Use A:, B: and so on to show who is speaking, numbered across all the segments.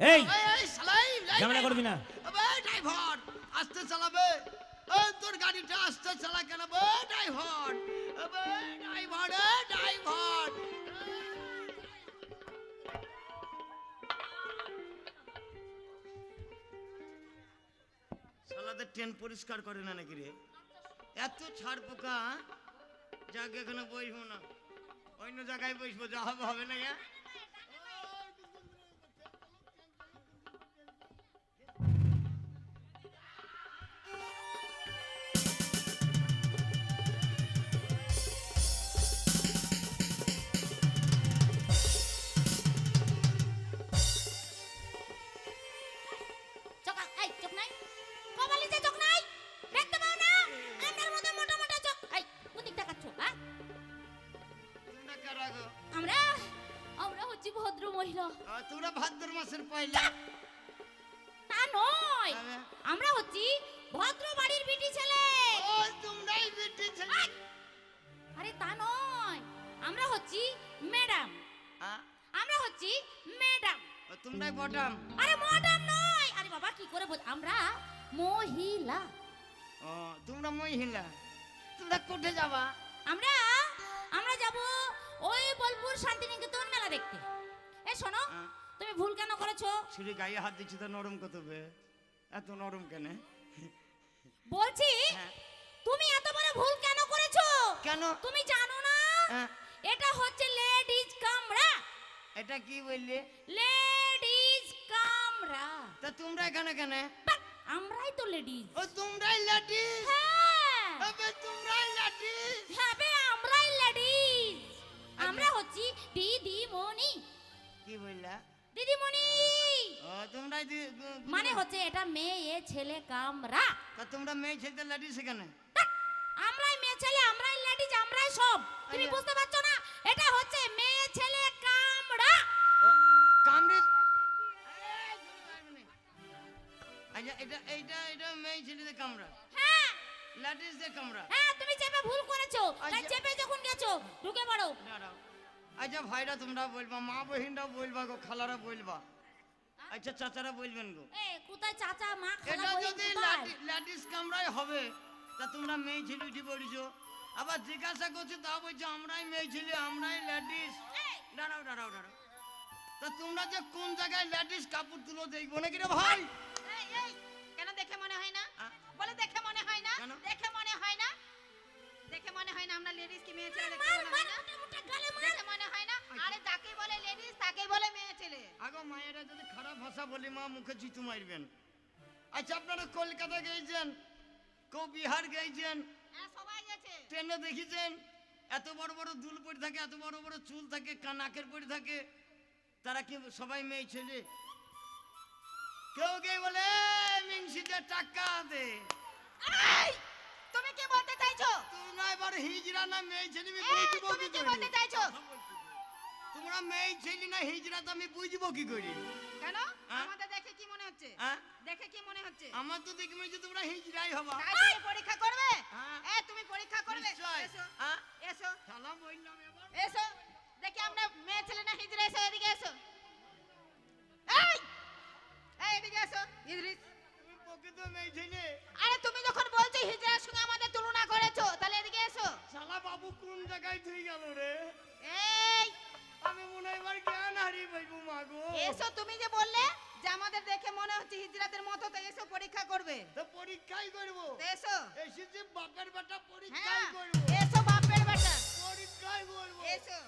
A: এই! ঝামেলা করবি না।
B: ড্রাইভার আস্তে চালাবে। তোর গাড়িটা আস্তে চালা কেন ড্রাইভার? Driver driver. সালাদের ট্রেন পরিষ্কার করে না নাকি রে? এত ছাড় পোকা যাকে এখানে বসবো না। অন্য জায়গায় বসবো যা হবে হবে না তোমরা
C: ভাদ্র
B: মাসের পয়লা।
C: তা নয় আমরা হচ্ছি ভদ্র বাড়ির বিটি ছেলে।
B: ও তোমরাই বেটি ছেলে।
C: আরে তা নয় আমরা হচ্ছি ম্যাডাম। আমরা হচ্ছি ম্যাডাম।
B: ও তোমরাই বটাম।
C: আরে ম্যাডাম নয় আরে বাবা কি করে বল আমরা মহিলা।
B: ও তোমরা মহিলা। তোমরা কোঠে যাবা?
C: আমরা আমরা যাব ওই বোলপুর শান্তিনিকেতন মেলা দেখতে। শোনো তুমি ভুল কেন করেছ?
B: ছিঁড়ে গায়ে হাত দিচ্ছি তো নরম কত এত নরম কেন?
C: বলছি
B: হ্যাঁ।
C: তুমি এত বড় ভুল কেন করেছ?
B: কেন?
C: তুমি জানো না?
B: হ্যাঁ,
C: এটা হচ্ছে লেডিজ কামরা।
B: এটা কি বললে?
C: লেডিজ কামরা।
B: তা তোমরা এখানে কেন?
C: বাহ, আমরাই তো লেডিজ
B: ও তোমরাই লাটিস
C: হ্যাঁ।
B: আবে তোমরাই লাটিস
C: হ্যাঁ ছেলে কামরা।
B: তা তোমরা মেয়ে ছেলে এখানে?
C: ধ্যাৎ, আমরাই মেয়ে ছেলে আমরাই লেডিজ আমরাই সব। তুমি বুঝতে পারছ না? এটা হচ্ছে মেয়ে ছেলে কামড়া
B: ও, কামড়ে আচ্ছা এটা এইটা এটা মেয়ে ছেলেদের কামড়া।
C: হ্যাঁ।
B: লাটিসদের কামড়া।
C: হ্যাঁ তুমি চেপে ভুল করেছ। তাই
B: আচ্ছা।
C: চেপে যখন গেছো ঢুকে পড়ো।
B: আচ্ছা ভাইরা তোমরা বলবা মা বহিনরা বলবা গো খালারা বলবা। আচ্ছা চাচারা বলবেন গো।
C: এ কোথায় চাচা মা খালা
B: এটা যদি লাটিস কামড়াই হবে তা তোমরা মেয়ে ছেলে উঠে পড়িছো। আবার জিজ্ঞাসা করছ তা বলছো আমরাই মেয়ে ছেলে আমরাই ল্যাডিস।
C: এই,
B: দাঁড়াও দাঁড়াও দাঁড়াও। তা তোমরা যে কোন জায়গায় ল্যাডিস কাপড় তুলো দেখব নাকি রে ভাই?
D: কেন দেখে মনে হয় না? বলে দেখে মনে হয় না? দেখে মনে হয় না? দেখে মনে হয় না আমরা লেডিস কি মেয়ে ছেলে দেখে মনে হয় না? মনে হয়
B: আগো মায়েরা যদি খারাপ ভাষা বলি মা মুখে জিতু মারবেন। আচ্ছা আপনারা কলকাতা গেছেন কেউ বিহার গেছেন
D: হ্যাঁ সবাই গেছে।
B: ট্রেনে দেখেছেন? এত বড় বড় দুল পড়ে থাকে এত বড় বড় চুল থাকে নাকের পড়ে থাকে। তারা কি সবাই মেয়ে ছেলে? কেউ কেউ বলে মিংসিতে টাকা দে।
D: তুমি কি বলতে চাইছো?
B: তুই না এবার হিজড়া না মেয়ে ছেলে বুঝব মেয়ে ছেলে না হিজড়া তো আমি বুঝব কি করি?
D: কেন?
B: হ্যাঁ?
D: আমাদের দেখে কি মনে হচ্ছে?
B: হ্যাঁ?
D: দেখে কি মনে হচ্ছে?
B: আমার তো দেখবে যে তোমরা হিজড়াই হবা।
D: তুমি পরীক্ষা করবে?
B: হ্যাঁ।
D: এ তুমি পরীক্ষা করবে? এসো।
B: হ্যাঁ?
D: এসো।
B: বললাম এবার।
D: এসো। দেখি আমরা মেয়ে ছেলে না হিজড়া এসো এদিকে এসো। এই! এই এদিকে এসো ইদ্রিস।
B: তুমি প্রকৃত মেয়ে ছেলে।
D: আরে তুমি যখন বলছো হিজড়ার সঙ্গে আমাদের তুলনা করেছ তাহলে এদিকে এসো।
B: শালা বাবু কোন জায়গায় তুই গেল রে?
D: এসো তুমি যে বললে যে আমাদের দেখে মনে হচ্ছে হিজড়াদের মতো তো এসো পরীক্ষা করবে।
B: তো পরীক্ষাই করব।
D: এসো।
B: এসেছি বাপের বেটা পরীক্ষাই করব।
D: এসো বাপের বেটা।
B: পরীক্ষাই করব।
D: এসো।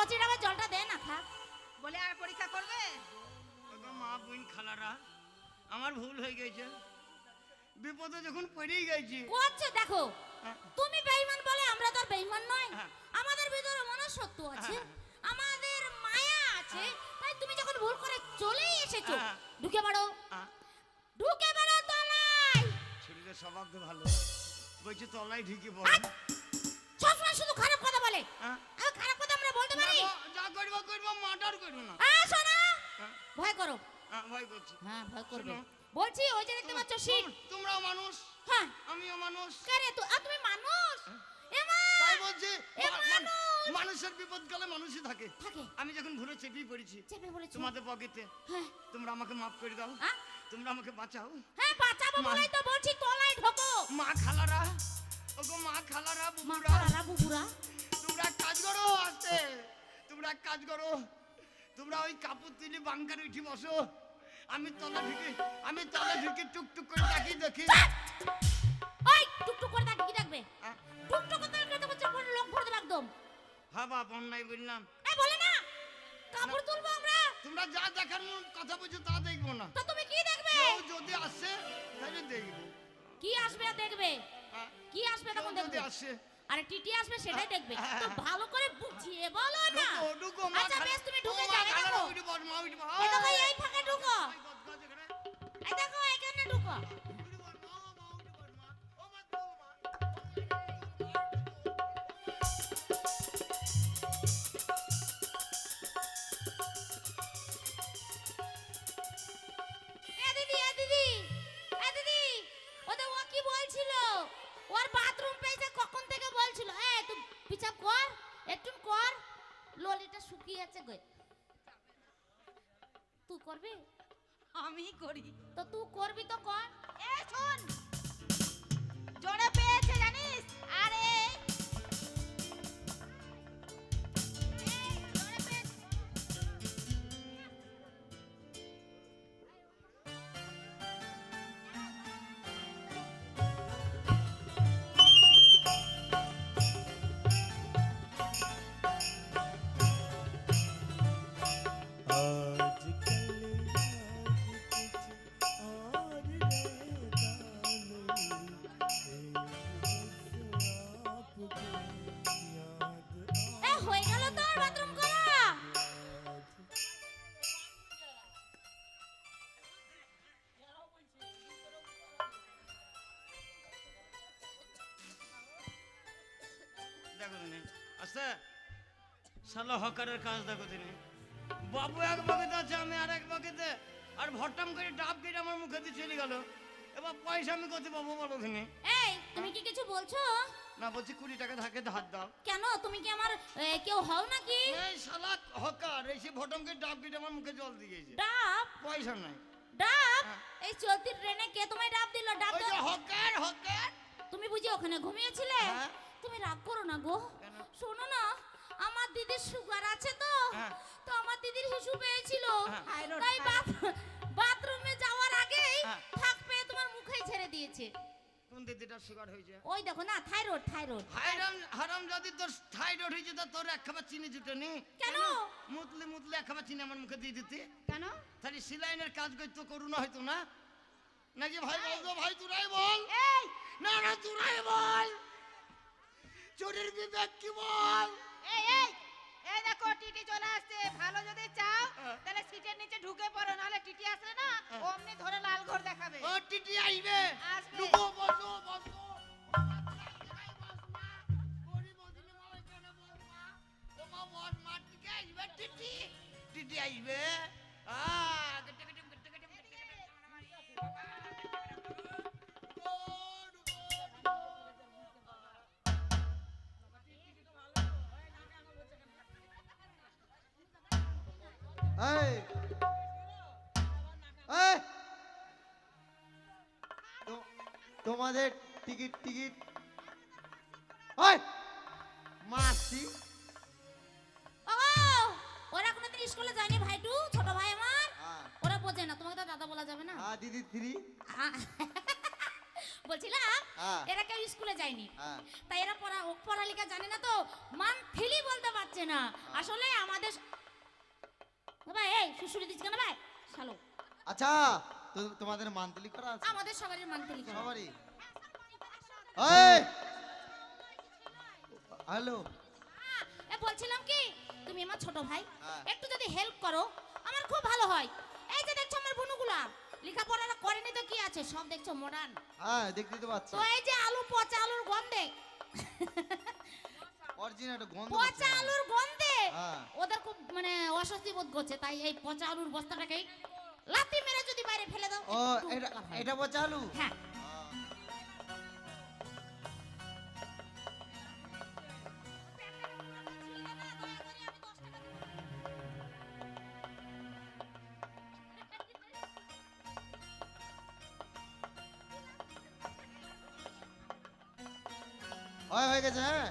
C: ওই কচিটা জলটা দে না থাক।
D: বলে আর পরীক্ষা করবে?
B: ওগো মা বোন খালারা আমার ভুল হয়ে গেছে। বিপদে যখন পড়েই গেছি।
C: করছে দেখো
B: হ্যাঁ।
C: তুমি বেঈমান বলে আমরা তো আর বেঈমান নয়
B: হ্যাঁ।
C: আমাদের ভিতরে মনুষ্যত্ব আছে
B: হ্যাঁ।
C: আমাদের মায়া আছে তাই তুমি যখন ভুল করে চলেই এসেছ। ঢুকে পড়ো।
B: আহ,
C: ঢুকে পড়ো তলায়।
B: ছেলেটার স্বভাব তো ভালো। বলছি তলায় ঢুকে পড়।
C: সবসময় শুধু খারাপ কথা বলে
B: হ্যাঁ?
C: আর খারাপ কথা আমরা বলতে পারি?
B: যা করব করব মার্ডার করব না।
C: আ শোনো।
B: হ্যাঁ,
C: ভয় করো।
B: হ্যাঁ, ভয় করছি।
C: হ্যাঁ ভয় করবে। বলছি ওই যে দেখতে পাচ্ছ শীত
B: তোমরাও মানুষ।
C: হ্যাঁ।
B: আমিও মানুষ।
C: কে রে আর তুমি মানুষ? এমা
B: তাই বলছি
C: এ
B: মা-
C: মানুষ।
B: মানুষের বিপদ কালে মানুষই থাকে। আমি যখন ভুলে চেপেই পড়েছি তোমাদের পকেটে
C: হ্যাঁ।
B: তোমরা আমাকে মাফ করে দাও? তোমরা আমাকে বাঁচাও।
C: হ্যাঁ বাঁচাবো
B: মা-
C: বলেই তো বলছি তলায় ঢোকো।
B: মা খালারা ওগো মা খালারা
C: মা
B: বুবুরা।
C: খালারা বুবুরা।
B: কাজ করো আসতে তোমরা এক কাজ করো। তোমরা ওই কাপড় তুলে বাংকারে উঠে বসো। আমি তলা ঢুকে আমি তলা ঢুকে টুকটুক করে তাকিয়ে দেখি।
C: ওই টুকটুক করে তাকে কি ডাকবে
B: আহ,
C: টুকটুক করে তাকে বলছে পুরো লোক ভরে দেবে একদম।
B: হ্যাঁ বাপ অন্যায় বললাম
C: এই বলে না কাপড় তুলবো আমরা।
B: তোমরা যা দেখার মন কথা বলছো তা দেখব না।
C: তো তুমি কি দেখবে?
B: যদি আসে তাহলে দেখব।
C: কি আসবে দেখবে? কি আসবে তখন
B: যদি
C: দেখবে?
B: আসে
C: আরে টিটি আসবে সেটাই দেখবে। তো ভালো করে বুঝিয়ে বলো না। আচ্ছা বেশ তুমি ঢুকে যাও এই দেখো।
B: বস।
C: এই দেখো এই ফাঁকে ঢুকো। এই দেখো এখানে ঢুকো। ওর বাথরুম পেয়েছে বলছিল এ তুই পিছাপ কর একটু কর। ললিটা শুকিয়ে আছে গো। তুই করবি?
D: আমি করি।
C: তো তুই করবি তো কর।
D: এ শোন জোরে পেয়েছে জানিস? আরে
B: শালা হকারের কাজ দেখো দিনে বাবু এক বকেতে আছে আমি আর এক বকেতে আর ভট্টাম করে ডাব কেটে আমার মুখে দিয়ে চলে গেল। এবার পয়সা আমি কোথায় পাবো বলো দিনে
C: এই তুমি কি কিছু বলছো?
B: না বলছি কুড়ি টাকা থাকে ধার দাও।
C: কেন? তুমি কি আমার কেউ হও নাকি?
B: এই শালা হকার এসে ভট্টাম করে ডাব কেটে আমার মুখে জল দিয়ে গেছে।
C: ডাব?
B: পয়সা নাই।
C: ডাব?
B: হ্যাঁ।
C: এই চলতি ট্রেনে কে তোমায় ডাব দিল? ডাব
B: ওই হকার হকার।
C: তুমি বুঝি ওখানে ঘুমিয়েছিলে?
B: হ্যাঁ।
C: তুমি রাগ করো না গো? শোনো না আমার দিদির সুগার আছে তো
B: হ্যাঁ।
C: তো আমার দিদির শিশু পেয়েছিল।
B: হ্যাঁ।
C: তাই বাথরুমে যাওয়ার আগেই
B: হ্যাঁ।
C: থাক পেয়ে তোমার মুখেই ছেড়ে দিয়েছে।
B: কোন দিদিটা সুগার হয়েছে?
C: ওই দেখো না থাইরয়েড থাইরয়েড
B: হারাম হারাম যদি তোর থাইরয়েড হয়েছে তো তোর এক খাবার চিনি জুটেনি
C: কেন?
B: মুতলে মুতলে এক খাবার চিনি আমার মুখে দিয়ে দিতে।
D: কেন?
B: তাহলে সিলাইনের কাজ করতো করুণা হয়তো না? নাকি ভাই বল তো ভাই তোরাই বল।
D: এই!
B: না না তোরাই বল। চোরের বিবেক কি বল?
D: এই এই এই দেখো টিটি চলে আসছে। ভালো যদি চাও। তাহলে সিটের নিচে ঢুকে পড়ো নাহলে টিটি আসলে না
B: ওমনি
D: অমনি ধরে লাল ঘর দেখাবে।
B: ও টিটি আইবে।
D: আসবে।
B: ঢুকো বসো বসো। টিটি আইবে।
A: তোমাদের টিকিট টিকিট। মাসি
C: ওরা কোনোদিন স্কুলে যায়নি ভাইটু? ছোট ভাই আমার?
A: হ্যাঁ।
C: ওরা বোঝে না তোমাকে তো দাদা বলা যাবে না।
A: হ্যাঁ দিদি
C: বলছিলাম
A: হ্যাঁ।
C: এরা কেউ স্কুলে যায়নি। তাই এরা পড়া পড়ালেখা জানে না তো মান্থলি বলতে পারছে না। আসলে আমাদের ভাই এই শুশুরি দিচ্ছি কেন ভাই? শালো।
A: আচ্ছা তো- তোমাদের মান্থলি করা আছে?
C: আমাদের সবারই মান্থলি করা।
A: সবারই? এই! হ্যালো।
C: এ বলছিলাম কি তুমি আমার ছোট ভাই
A: হ্যাঁ।
C: একটু যদি হেল্প করো আমার খুব ভালো হয়। এই যে দেখছ আমার বুনুগুলা লেখাপড়াটা করেনি তো কি আছে? সব দেখছ মডার্ন
A: হ্যাঁ দেখতে তো পাচ্ছি।
C: তো এই যে আলু পচা আলুর গন্ধে।
A: অরিজিনাল গন্ধ
C: পচা আলুর গন্ধে
A: হ্যাঁ।
C: ওদের খুব মানে অস্বস্তি বোধ করছে। তাই এই পচা আলুর বস্তাটাকে লাথি মেরে যদি বাইরে ফেলে দাও
A: ও এটা
C: হয়।
A: এটা বলছে আলু?
C: হ্যাঁ।
A: হয় হয়ে গেছে হ্যাঁ।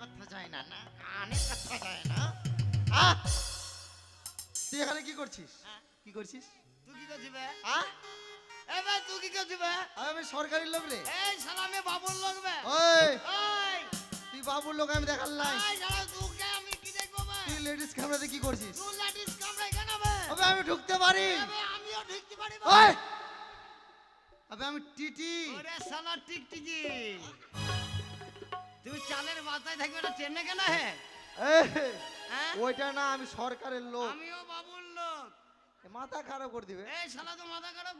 A: কথা যায় না আহ! তুই এখানে কি করছিস?
B: হ্যাঁ?
A: কি করছিস?
B: তুই কি করছিস তুই কি করছিস
A: আমি সরকারি লোক রে।
B: এই শালা আমি বাবুর লোক বে।
A: ওই।
B: ওই।
A: তুই বাবুর লোক আমি দেখাল নাই
B: এই শালা তোকে আমি কি দেখব বে?
A: তুই লেডিস ক্যামেরাতে কি করছিস?
B: তুই লাঠিস কামড়াই কেন বে।
A: আবে আমি ঢুকতে পারি।
B: এবে আমিও ঢুকতে পারি বে।
A: ওই। আবে আমি টিটি।
B: ওরে শালা টিকটিকি। তুমি চালের মাথায় থাকবে না ট্রেনে কেন হে? হ্যাঁ?
A: ওইটা না আমি সরকারের লোক।
B: আমিও বাবুর লোক।
A: মাথা খারাপ করে দিবে।
B: এই শালা তো মাথা খারাপ